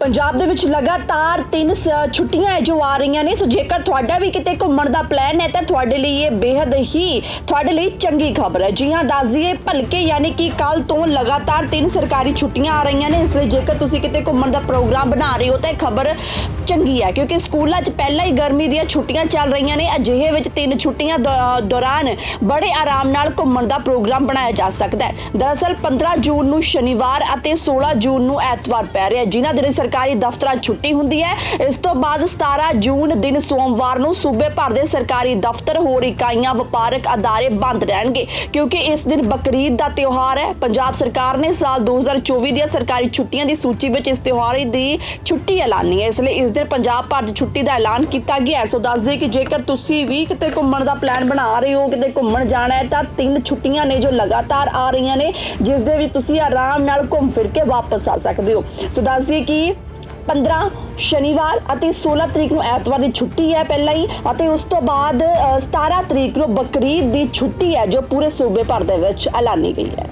ਪੰਜਾਬ ਦੇ ਵਿੱਚ ਲਗਾਤਾਰ ਤਿੰਨ ਸ- ਛੁੱਟੀਆਂ ਹੈ ਜੋ ਆ ਰਹੀਆਂ ਨੇ, ਸੋ ਜੇਕਰ ਤੁਹਾਡਾ ਵੀ ਕਿਤੇ ਘੁੰਮਣ ਦਾ ਪਲਾਨ ਹੈ, ਤਾਂ ਤੁਹਾਡੇ ਲਈ ਇਹ ਬੇहद ਹੀ ਤੁਹਾਡੇ ਲਈ ਚੰਗੀ ਖਬਰ ਹੈ। ਜੀ ਹਾਂ ਦੱਸ ਦਈਏ ਭਲਕੇ ਯਾਨੀ ਕਿ ਕੱਲ ਤੋਂ ਲਗਾਤਾਰ ਤਿੰਨ ਸਰਕਾਰੀ ਛੁੱਟੀਆਂ ਆ ਰਹੀਆਂ ਨੇ, ਇਸ ਲਈ ਜੇਕਰ ਤੁਸੀਂ ਕਿਤੇ ਘੁੰਮਣ ਦਾ ਪ੍ਰੋਗਰਾਮ ਬਣਾ ਰਹੇ ਹੋ, ਤਾਂ ਇਹ ਖਬਰ ਚੰਗੀ ਹੈ, ਕਿਉਂਕਿ ਸਕੂਲਾਂ 'ਚ ਪਹਿਲਾਂ ਹੀ ਗਰਮੀ ਦੀਆਂ ਛੁੱਟੀਆਂ ਚੱਲ ਰਹੀਆਂ ਨੇ, ਅਜਿਹੇ ਵਿੱਚ ਤਿੰਨ ਛੁੱਟੀਆਂ ਦੌਰਾਨ ਬੜੇ ਆਰਾਮ ਨਾਲ ਘੁੰਮਣ ਦਾ ਪ੍ਰੋਗਰਾਮ ਬਣਾਇਆ ਜਾ ਸਕਦਾ ਹੈ। ਦਰਅਸਲ 15 ਜੂਨ ਨੂੰ ਸ਼ਨੀਵਾਰ ਅਤੇ 16 ਜੂਨ ਨੂੰ ਐਤਵਾਰ ਪੈ ਰਿਹਾ ਜਿਨ੍ਹਾਂ ਦਿਨ ਸਰਕਾਰੀ ਦਫ਼ਤਰਾਂ ਛੁੱਟੀ ਹੁੰਦੀ ਹੈ। ਇਸ ਤੋਂ ਬਾਅਦ 17 ਜੂਨ ਦਿਨ ਸੋਮਵਾਰ ਨੂੰ ਸੂਬੇ ਭਰ ਦੇ ਸਰਕਾਰੀ ਦਫ਼ਤਰ ਹੋਰ ਇਕਾਈਆਂ ਵਪਾਰਕ ਅਦਾਰੇ ਬੰਦ ਰਹਿਣਗੇ, ਕਿਉਂਕਿ ਇਸ ਦਿਨ ਬਕਰੀਦ ਦਾ ਤਿਉਹਾਰ ਹੈ। ਪੰਜਾਬ ਸਰਕਾਰ ਨੇ ਸਾਲ 2024 ਦੀਆਂ ਸਰਕਾਰੀ ਛੁੱਟੀਆਂ ਦੀ ਸੂਚੀ ਵਿੱਚ ਇਸ ਤਿਉਹਾਰ ਦੀ ਛੁੱਟੀ ਐਲਾਨੀ ਹੈ। ਇਸ ਲਈ ਇਸ ਦਿਨ ਪੰਜਾਬ ਭਰ 'ਚ ਛੁੱਟੀ ਦਾ ਐਲਾਨ ਕੀਤਾ ਗਿਆ ਸੋ ਦੱਸ ਦਈਏ ਕਿ ਜੇਕਰ ਤੁਸੀਂ ਵੀ ਕਿਤੇ ਘੁੰਮਣ ਦਾ ਪਲਾਨ ਬਣਾ ਰਹੇ ਹੋ, ਕਿਤੇ ਘੁੰਮਣ ਜਾਣਾ ਹੈ, ਤਾਂ ਤਿੰਨ ਛੁੱਟੀਆਂ ਨੇ ਜੋ ਲਗਾਤਾਰ ਆ ਰਹੀਆਂ ਨੇ, ਜਿਸ ਦੇ ਵਿੱਚ ਤੁਸੀਂ ਆਰਾਮ ਨਾਲ ਘੁੰਮ ਫਿਰ ਕੇ ਵਾਪਸ ਆ ਸਕਦੇ ਹੋ। ਸੋ ਦੱਸ ਦਈਏ ਕਿ 15 ਸ਼ਨੀਵਾਰ ਅਤੇ 16 ਤਰੀਕ ਨੂੰ ਐਤਵਾਰ ਦੀ ਛੁੱਟੀ ਹੈ ਪਹਿਲਾਂ ਹੀ ਅਤੇ ਉਸ ਤੋਂ ਬਾਅਦ ਅ, 17 ਤਰੀਕ ਨੂੰ ਬਕਰੀਦ ਦੀ ਛੁੱਟੀ ਹੈ ਜੋ ਪੂਰੇ ਸੂਬੇ ਭਰ ਦੇ ਵਿੱਚ ਐਲਾਨੀ ਗਈ ਹੈ।